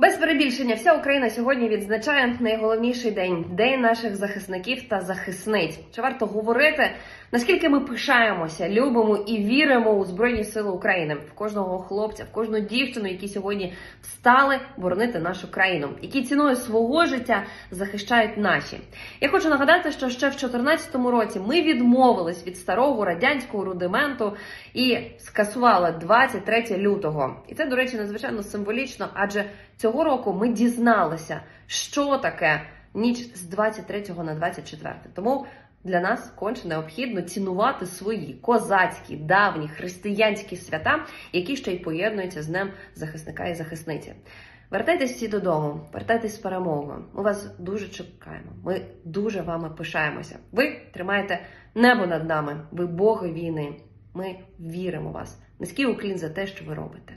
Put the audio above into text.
But перебільшення, вся Україна сьогодні відзначає найголовніший день день наших захисників та захисниць. Чи варто говорити, наскільки ми пишаємося, любимо і віримо у Збройні Сили України в кожного хлопця, в кожну дівчину, які сьогодні встали боронити нашу країну, які ціною свого життя захищають наші. Я хочу нагадати, що ще в 2014 році ми відмовились від старого радянського рудименту і скасували 23 лютого. І це, до речі, надзвичайно символічно, адже цього року ми дізналися, що таке ніч з 23 на 24. Тому для нас конче необхідно цінувати свої козацькі, давні християнські свята, які ще й поєднуються з Днем захисника і захисниці. Вертайтесь всі додому, вертайтесь з перемогою. Ми вас дуже чекаємо. Ми дуже вами пишаємося. Ви тримаєте небо над нами. Ви боги війни. Ми віримо в вас. Низький уклін за те, що ви робите.